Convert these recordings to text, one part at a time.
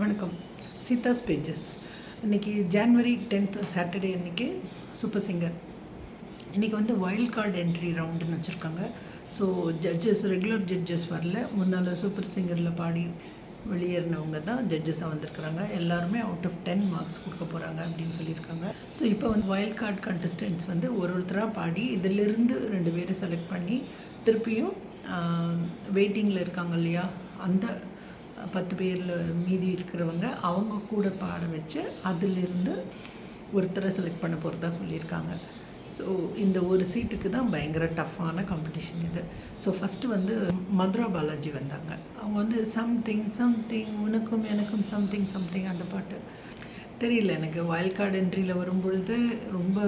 வணக்கம். சீதாஸ் பேஜஸ் இன்றைக்கி January tenth Saturday அன்றைக்கி சூப்பர் சிங்கர் இன்றைக்கி வந்து வைல்ட் கார்டு என்ட்ரி ரவுண்டுன்னு வச்சுருக்காங்க. ஸோ ஜட்ஜஸ் ரெகுலர் ஜட்ஜஸ் வரல. முன்னால் சூப்பர் சிங்கரில் பாடி வெளியேறினவங்க தான் ஜட்ஜஸாக வந்திருக்கிறாங்க. எல்லாருமே அவுட் ஆஃப் டென் மார்க்ஸ் கொடுக்க போகிறாங்க அப்படின்னு சொல்லியிருக்காங்க. ஸோ இப்போ வந்து வைல்ட் கார்டு கண்டஸ்டன்ட்ஸ் வந்து ஒரு ஒருத்தராக பாடி இதிலிருந்து ரெண்டு பேரை செலக்ட் பண்ணி திருப்பியும் வெயிட்டிங்கில் இருக்காங்க இல்லையா? அந்த பத்து பேரில் மீதி இருக்கிறவங்க அவங்க கூட பாட வச்சு அதிலிருந்து ஒருத்தரை செலக்ட் பண்ண போகிறதா சொல்லியிருக்காங்க. ஸோ இந்த ஒரு சீட்டுக்கு தான் பயங்கர டஃப்பான காம்படிஷன் இது. ஸோ ஃபஸ்ட்டு வந்து மதுரா பாலாஜி வந்தாங்க. அவங்க வந்து சம்திங் சம்திங் உனக்கும் எனக்கும் சம்திங் சம்திங் அந்த பாட்டு. தெரியல எனக்கு வைல்ட் கார்டு என்ட்ரியில் வரும்பொழுது ரொம்ப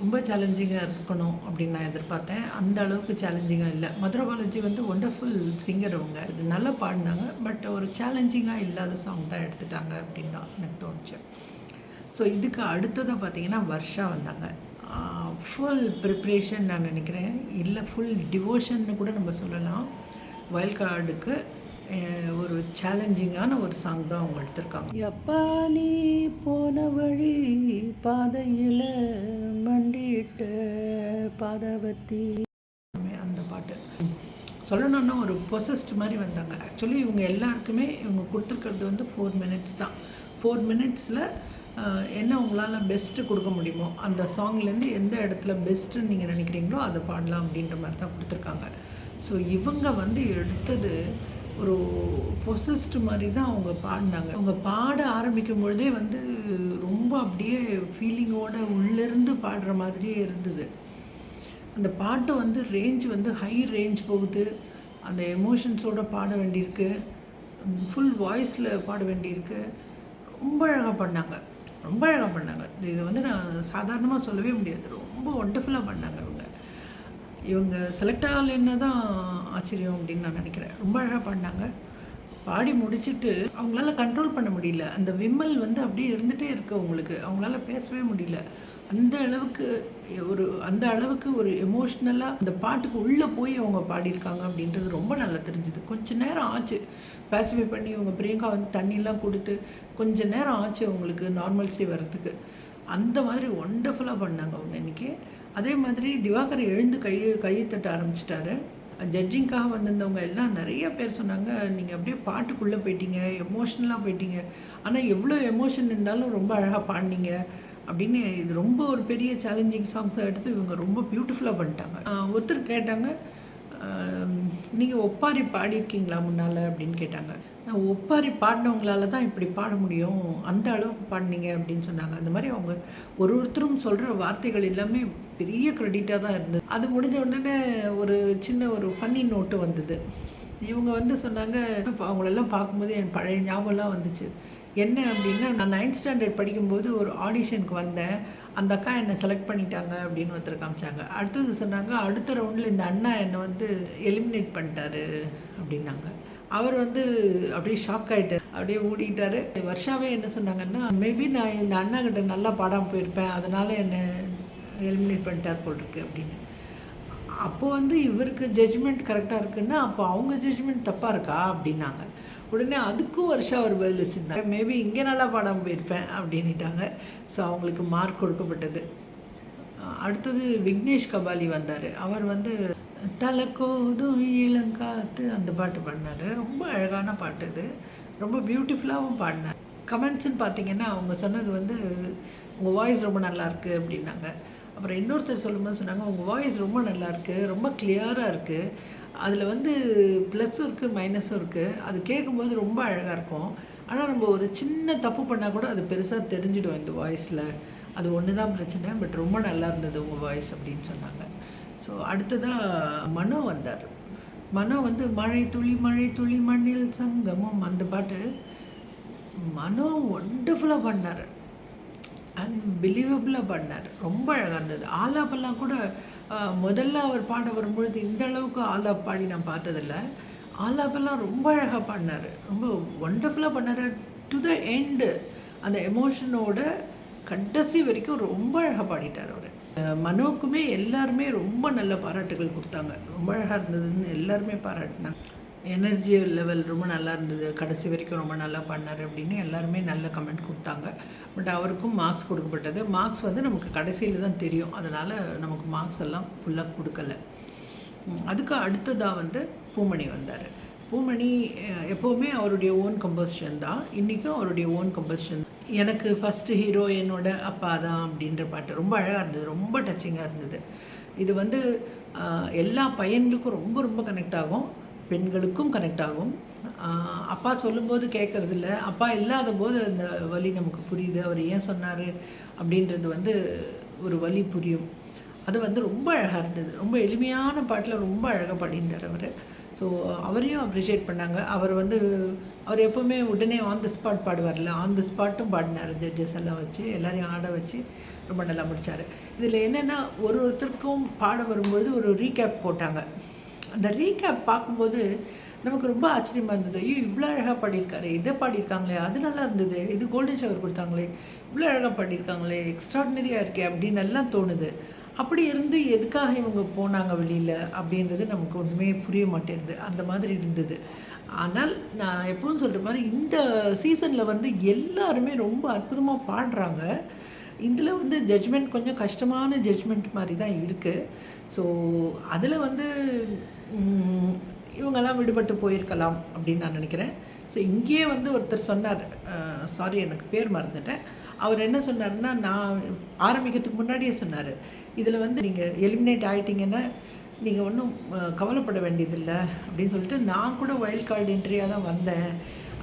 ரொம்ப சேலஞ்சிங்காக இருக்கணும் அப்படின்னு நான் எதிர்பார்த்தேன். அந்த அளவுக்கு சேலஞ்சிங்காக இல்லை. மதுரை பாலாஜி வந்து ஒண்டர்ஃபுல் சிங்கர் அவங்க. நல்லா பாடினாங்க பட் ஒரு சேலஞ்சிங்காக இல்லாத சாங் தான் எடுத்துட்டாங்க அப்படின்னு தான் எனக்கு தோணுச்சு. ஸோ இதுக்கு அடுத்ததாக பார்த்தீங்கன்னா வர்ஷா வந்தாங்க. ஃபுல் ப்ரிப்ரேஷன் நான் நினைக்கிறேன். இல்லை ஃபுல் டிவோஷன்னு கூட நம்ம சொல்லலாம். வைல்ட் கார்டுக்கு ஒரு சேலஞ்சிங்கான ஒரு சாங் தான் அவங்க எடுத்திருக்காங்க. எப்பா நீ போன வழி பாதையில் மண்டிட்ட பாதவத்தி. அந்த பாட்டு. சொல்லணும்னா ஒரு பொசஸ்ட் மாதிரி வந்தாங்க. ஆக்சுவலி இவங்க எல்லாருக்குமே இவங்க கொடுத்துருக்கிறது வந்து ஃபோர் மினிட்ஸ் தான். ஃபோர் மினிட்ஸில் என்ன உங்களால் பெஸ்ட்டு கொடுக்க முடியுமோ அந்த சாங்லேருந்து எந்த இடத்துல பெஸ்ட்டுன்னு நீங்கள் நினைக்கிறீங்களோ அதை பாடலாம் அப்படின்ற மாதிரி தான் கொடுத்துருக்காங்க. ஸோ இவங்க வந்து எடுத்தது ஒரு பொசஸ்ட் மாதிரி தான் அவங்க பாடினாங்க. அவங்க பாட ஆரம்பிக்கும் பொழுதே வந்து ரொம்ப அப்படியே ஃபீலிங்கோட உள்ளேருந்து பாடுற மாதிரியே இருந்தது. அந்த பாட்டு வந்து ரேஞ்ச் வந்து ஹை ரேஞ்ச் போகுது. அந்த எமோஷன்ஸோடு பாட வேண்டியிருக்கு. ஃபுல் வாய்ஸில் பாட வேண்டியிருக்கு. ரொம்ப அழகாக பண்ணாங்க ரொம்ப அழகாக பண்ணாங்க இதை வந்து நான் சாதாரணமாக சொல்லவே முடியாது. ரொம்ப ஒண்டர்ஃபுல்லாக பண்ணாங்க இவங்க இவங்க செலக்ட் ஆகலைன்னு தான் ஆச்சரியம் அப்படின்னு நான் நினைக்கிறேன். ரொம்ப அழகாக பாடினாங்க பாடி முடிச்சுட்டு அவங்களால கண்ட்ரோல் பண்ண முடியல. அந்த விம்மல் வந்து அப்படியே இருந்துகிட்டே இருக்கு அவங்களுக்கு. அவங்களால பேசவே முடியல. அந்த அளவுக்கு ஒரு அந்த அளவுக்கு ஒரு எமோஷ்னலாக அந்த பாட்டுக்கு உள்ளே போய் அவங்க பாடியிருக்காங்க அப்படின்றது ரொம்ப நல்லா தெரிஞ்சுது. கொஞ்ச நேரம் ஆச்சு. பேசிஃபை பண்ணி இவங்க பிரியங்கா வந்து தண்ணியெலாம் கொடுத்து கொஞ்ச நேரம் ஆச்சு அவங்களுக்கு நார்மல்ஸே வர்றதுக்கு. அந்த மாதிரி ஒண்டர்ஃபுல்லாக பண்ணாங்க அவங்க இன்றைக்கி அதே மாதிரி திவாகர் எழுந்து கையை கையை தட்ட ஆரம்பிச்சிட்டாரு. ஜட்ஜிங்காக வந்திருந்தவங்க எல்லாம் நிறைய பேர் சொன்னாங்க நீங்கள் அப்படியே பாட்டுக்குள்ளே போயிட்டீங்க எமோஷ்னலாக போயிட்டீங்க. ஆனால் எவ்வளோ எமோஷன் இருந்தாலும் ரொம்ப அழகாக பாடினீங்க. அப்படின்னு இது ரொம்ப ஒரு பெரிய சேலஞ்சிங் சாங்ஸை எடுத்து இவங்க ரொம்ப பியூட்டிஃபுல்லாக பண்ணிட்டாங்க. ஒருத்தர் கேட்டாங்க நீங்கள் ஒப்பாரி பாடியிருக்கீங்களா முன்னால்? அப்படின்னு கேட்டாங்க. ஒப்பாரி பாடினவங்களால தான் இப்படி பாட முடியும். அந்த அளவுக்கு பாடினீங்க அப்படின்னு சொன்னாங்க. அந்த மாதிரி அவங்க ஒரு ஒருத்தரும் சொல்கிற வார்த்தைகள் எல்லாமே பெரிய க்ரெடிட்டாக தான் இருந்தது. அது முடிஞ்ச உடனே ஒரு சின்ன ஒரு ஃபன்னி நோட்டு வந்தது. இவங்க வந்து சொன்னாங்க அவங்களெல்லாம் பார்க்கும்போது என் பழைய ஞாபகம்லாம் வந்துச்சு. என்ன அப்படின்னா நான் நைன்த் ஸ்டாண்டர்ட் படிக்கும்போது ஒரு ஆடிஷனுக்கு வந்தேன். அந்த அக்கா என்னை செலக்ட் பண்ணிட்டாங்க அப்படின்னு ஒருத்தர் காமிச்சாங்க. அடுத்தது சொன்னாங்க அடுத்த ரவுண்டில் இந்த அண்ணா என்னை வந்து எலிமினேட் பண்ணிட்டாரு அப்படின்னாங்க. அவர் வந்து அப்படியே ஷாக் ஆகிட்டார் அப்படியே ஓடிக்கிட்டாரு வருஷாவே என்ன சொன்னாங்கன்னா மேபி நான் இந்த அண்ணா கிட்ட நல்லா பாடாமல் போயிருப்பேன். அதனால் என்னை எலிமினேட் பண்ணிட்டார் போட்டிருக்கு அப்படின்னு. அப்போது வந்து இவருக்கு ஜட்ஜ்மெண்ட் கரெக்டாக இருக்குன்னா அப்போ அவங்க ஜட்ஜ்மெண்ட் தப்பாக இருக்கா? அப்படின்னாங்க. உடனே அதுக்கும் வருஷம் அவர் பதில் வச்சுருந்தாங்க. மேபி இங்கே நல்லா பாடாமல் போயிருப்பேன் அப்படின்ட்டாங்க ஸோ அவங்களுக்கு மார்க் கொடுக்கப்பட்டது. அடுத்தது விக்னேஷ் கபாலி வந்தார். அவர் வந்து தலைக்கோதும் இளங்காத்து அந்த பாட்டு பாடினார். ரொம்ப அழகான பாட்டு இது. ரொம்ப பியூட்டிஃபுல்லாகவும் பாடினார். கமெண்ட்ஸ்ன்னு பார்த்தீங்கன்னா அவங்க சொன்னது வந்து உங்கள் வாய்ஸ் ரொம்ப நல்லாயிருக்கு அப்படின்னாங்க. அப்புறம் இன்னொருத்தர் சொல்லும்போது சொன்னாங்க உங்கள் வாய்ஸ் ரொம்ப நல்லாயிருக்கு ரொம்ப கிளியராக இருக்குது அதில் வந்து ப்ளஸ்ஸும் இருக்குது மைனஸும் இருக்குது அது கேட்கும்போது ரொம்ப அழகாக இருக்கும். ஆனால் நம்ம ஒரு சின்ன தப்பு பண்ணால் கூட அது பெருசாக தெரிஞ்சிடும் இந்த வாய்ஸில் அது ஒன்று தான் பிரச்சனை பட் ரொம்ப நல்லா இருந்தது உங்கள் வாய்ஸ் அப்படின்னு சொன்னாங்க. ஸோ அடுத்ததாக மனோ வந்தார். மனோ வந்து மழை துளி மழை துளி மண்ணில் சங்கமம். அந்த பாட்டு மனோ ஒண்டர்ஃபுல்லாக பண்ணார் அன்பிலீவபிளாக பண்ணார் ரொம்ப அழகாக இருந்தது. ஆலாப்பெல்லாம் கூட முதல்ல அவர் பாட வரும்பொழுது இந்த அளவுக்கு ஆலாப் பாடி நான் பார்த்ததில்ல. ஆலாப்பெல்லாம் ரொம்ப அழகாக பண்ணார் ரொம்ப ஒண்டர்ஃபுல்லாக பண்ணார் டு த எண்டு அந்த எமோஷனோட கடைசி வரைக்கும் ரொம்ப அழகாக பாடிட்டார் அவர். மனோக்குமே எல்லாருமே ரொம்ப நல்ல பாராட்டுகள் கொடுத்தாங்க. ரொம்ப அழகாக இருந்ததுன்னு எல்லாருமே பாராட்டினாங்க. எனர்ஜி லெவல் ரொம்ப நல்லா இருந்தது. கடைசி வரைக்கும் ரொம்ப நல்லா பண்ணார் அப்படின்னு எல்லாருமே நல்ல கமெண்ட் கொடுத்தாங்க. பட் அவருக்கும் மார்க்ஸ் கொடுக்கப்பட்டது. மார்க்ஸ் வந்து நமக்கு கடைசியில் தான் தெரியும். அதனால் நமக்கு மார்க்ஸ் எல்லாம் ஃபுல்லாக கொடுக்கல. அதுக்கு அடுத்ததாக வந்து பூமணி வந்தார். பூமணி எப்போவுமே அவருடைய ஓன் கம்போசிஷன் தான். இன்றைக்கும் அவருடைய ஓன் கம்போசிஷன் எனக்கு ஃபஸ்ட்டு ஹீரோ என்னோட அப்பா தான் அப்படின்ற பாட்டு ரொம்ப அழகாக இருந்தது ரொம்ப டச்சிங்காக இருந்தது. இது வந்து எல்லா பையன்களுக்கும் ரொம்ப ரொம்ப கனெக்ட் ஆகும் பெண்களுக்கும் கனெக்ட் ஆகும். அப்பா சொல்லும்போது கேட்குறது இல்லை அப்பா இல்லாத போது அந்த வலி நமக்கு புரியுது. அவர் ஏன் சொன்னார் அப்படின்றது வந்து ஒரு வலி புரியும். அது வந்து ரொம்ப அழகாக இருந்தது. ரொம்ப எளிமையான பாட்டில் ரொம்ப அழகாக பாடியிருந்தார் அவர். ஸோ uh, அவரையும் அப்ரிஷியேட் பண்ணாங்க. அவர் வந்து அவர் எப்போவுமே உடனே ஆன் த ஸ்பாட் பாடுவார்ல. ஆன் த ஸ்பாட்டும் பாடினார். ஜட்ஜஸ் எல்லாம் வச்சு எல்லாரையும் ஆட வச்சு ரொம்ப நல்லா முடிச்சார். இதில் என்னென்னா ஒரு ஒருத்தருக்கும் பாட வரும்போது ஒரு ரீகேப் போட்டாங்க. அந்த ரீகேப் பார்க்கும்போது நமக்கு ரொம்ப ஆச்சரியமாக இருந்தது. ஐயோ இவ்வளோ அழகாக பாடியிருக்காரு. இதை பாடியிருக்காங்களே. அது நல்லா இருந்தது. இது கோல்டன் ஷவர் கொடுத்தாங்களே. இவ்வளோ அழகாக பாடியிருக்காங்களே. எக்ஸ்ட்ராடினரியாக இருக்கே அப்படின்னு எல்லாம் தோணுது. அப்படி இருந்து எதுக்காக இவங்க போனாங்க வெளியில் அப்படின்றது நமக்கு ஒன்றுமே புரிய மாட்டேங்குது. அந்த மாதிரி இருந்தது. ஆனால் நான் எப்பவும் சொல்கிற மாதிரி இந்த சீசனில் வந்து எல்லாருமே ரொம்ப அற்புதமாக பாடுறாங்க. இதில் வந்து ஜட்ஜ்மெண்ட் கொஞ்சம் கஷ்டமான ஜட்ஜ்மெண்ட் மாதிரி தான் இருக்குது ஸோ அதில் வந்து இவங்கெல்லாம் விடுபட்டு போயிருக்கலாம் அப்படின்னு நான் நினைக்கிறேன். ஸோ இங்கேயே வந்து ஒருத்தர் சொன்னார். சாரி எனக்கு பேர் மறந்துட்டேன். அவர் என்ன சொன்னார்னா நான் ஆரம்பிக்கிறதுக்கு முன்னாடியே சொன்னார். இதில் வந்து நீங்கள் எலிமினேட் ஆகிட்டீங்கன்னா நீங்கள் ஒன்றும் கவலைப்பட வேண்டியதில்லை அப்படின்னு சொல்லிட்டு நான் கூட வைல்ட் கார்டு என்ட்ரியாக தான் வந்தேன்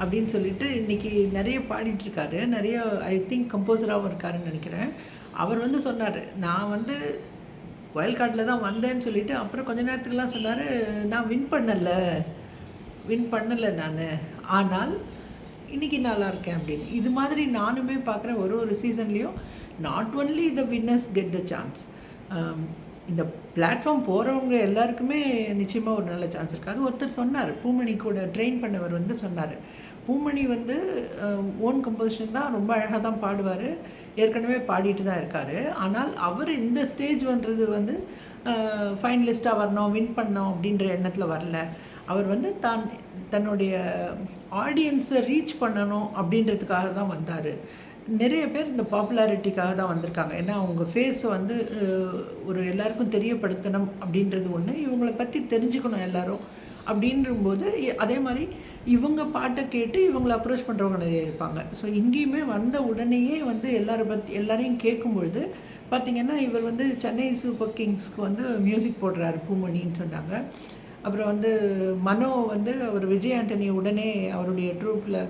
அப்படின்னு சொல்லிட்டு இன்றைக்கி நிறைய பாடிட்டுருக்காரு. நிறைய ஐ திங்க் கம்போசராகவும் இருக்காருன்னு நினைக்கிறேன். அவர் வந்து சொன்னார் நான் வந்து வயல் கார்டில் தான் வந்தேன்னு சொல்லிட்டு அப்புறம் கொஞ்ச நேரத்துக்குலாம் சொன்னார் நான் வின் பண்ணலை. வின் பண்ணலை நான். ஆனால் இன்னைக்கு நல்லா இருக்கேன் அப்படின்னு. இது மாதிரி நானுமே பார்க்குறேன் ஒரு ஒரு சீசன்லேயும் not only the winners get the chance இந்த பிளாட்ஃபார்ம் போகிறவங்க எல்லாருக்குமே நிச்சயமாக ஒரு நல்ல சான்ஸ் இருக்குது அது ஒருத்தர் சொன்னார் பூமணி கூட ட்ரெயின் பண்ணவர் வந்து சொன்னார். பூமணி வந்து ஓன் கம்போசிஷன் தான் ரொம்ப அழகாக தான் பாடுவார். ஏற்கனவே பாடிட்டு தான் இருக்கார். ஆனால் அவர் இந்த ஸ்டேஜ் வந்தது வந்து ஃபைனலிஸ்ட்டாக வரணும் வின் பண்ணோம் அப்படின்ற எண்ணத்தில் வரல. அவர் வந்து தான் தன்னுடைய ஆடியன்ஸை ரீச் பண்ணணும் அப்படின்றதுக்காக தான் வந்தார். நிறைய பேர் இந்த பாப்புலாரிட்டிக்காக தான் வந்திருக்காங்க. ஏன்னா அவங்க ஃபேஸ் வந்து ஒரு எல்லாருக்கும் தெரியப்படுத்தணும் அப்படின்றது ஒன்று இவங்கள பற்றி தெரிஞ்சுக்கணும் எல்லாரும் அப்படின்றபோது அதே மாதிரி இவங்க பாட்டை கேட்டு இவங்களை அப்ரோச் பண்ணுறவங்க நிறைய இருப்பாங்க. ஸோ இங்கேயுமே வந்த உடனேயே வந்து எல்லாரை பற்றி எல்லாரையும் கேட்கும்பொழுது பார்த்திங்கன்னா இவர் வந்து சென்னை சூப்பர் கிங்ஸ்க்கு வந்து மியூசிக் போடுறாரு பூமணின்னு சொன்னாங்க. அப்புறம் வந்து மனோ வந்து அவர் விஜய் ஆண்டனி உடனே அவருடைய ட்ரூப்பில்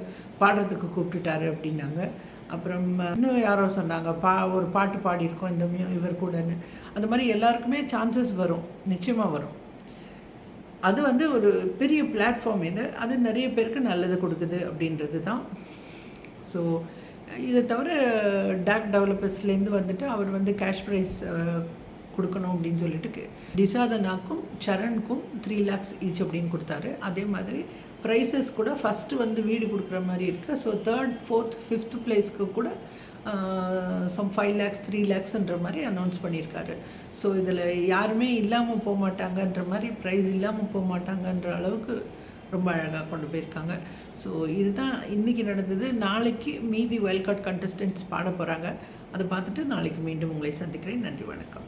பாடுறதுக்கு கூப்பிட்டுட்டாரு அப்படின்னாங்க. அப்புறம் இன்னும் யாரோ சொன்னாங்க பா ஒரு பாட்டு பாடியிருக்கோம் இந்த மியூ இவர் கூடன்னு. அந்த மாதிரி எல்லாருக்குமே சான்சஸ் வரும் நிச்சயமாக வரும். அது வந்து ஒரு பெரிய பிளாட்ஃபார்ம் இது. அது நிறைய பேருக்கு நல்லது கொடுக்குது அப்படின்றது தான். ஸோ இதை தவிர டாக் டெவலப்பர்ஸ்லேருந்து வந்துட்டு அவர் வந்து கேஷ் ப்ரைஸ் கொடுக்கணும் அப்படின்னு சொல்லிட்டு டிசாதனாக்கும் சரண்க்கும் த்ரீ லேக்ஸ் ஈச் அப்படின்னு கொடுத்தாரு. அதே மாதிரி ப்ரைஸஸ் கூட ஃபஸ்ட்டு வந்து வீடு கொடுக்குற மாதிரி இருக்குது ஸோ தேர்ட் ஃபோர்த் ஃபிஃப்த் பிளேஸ்க்கு கூட சம் ஃபைவ் லேக்ஸ் த்ரீ லேக்ஸ்ன்ற மாதிரி அனௌன்ஸ் பண்ணியிருக்காரு. ஸோ இதில் யாருமே இல்லாமல் போக மாட்டாங்கன்ற மாதிரி ப்ரைஸ் இல்லாமல் போக மாட்டாங்கன்ற அளவுக்கு ரொம்ப அழகாக கொண்டு போயிருக்காங்க. ஸோ இதுதான் இன்றைக்கி நடந்தது. நாளைக்கு மீதி வைல்ட் கார்ட் கண்டஸ்டன்ட்ஸ் பாட போகிறாங்க அதை பார்த்துட்டு நாளைக்கு மீண்டும் உங்களை சந்திக்கிறேன். நன்றி வணக்கம்.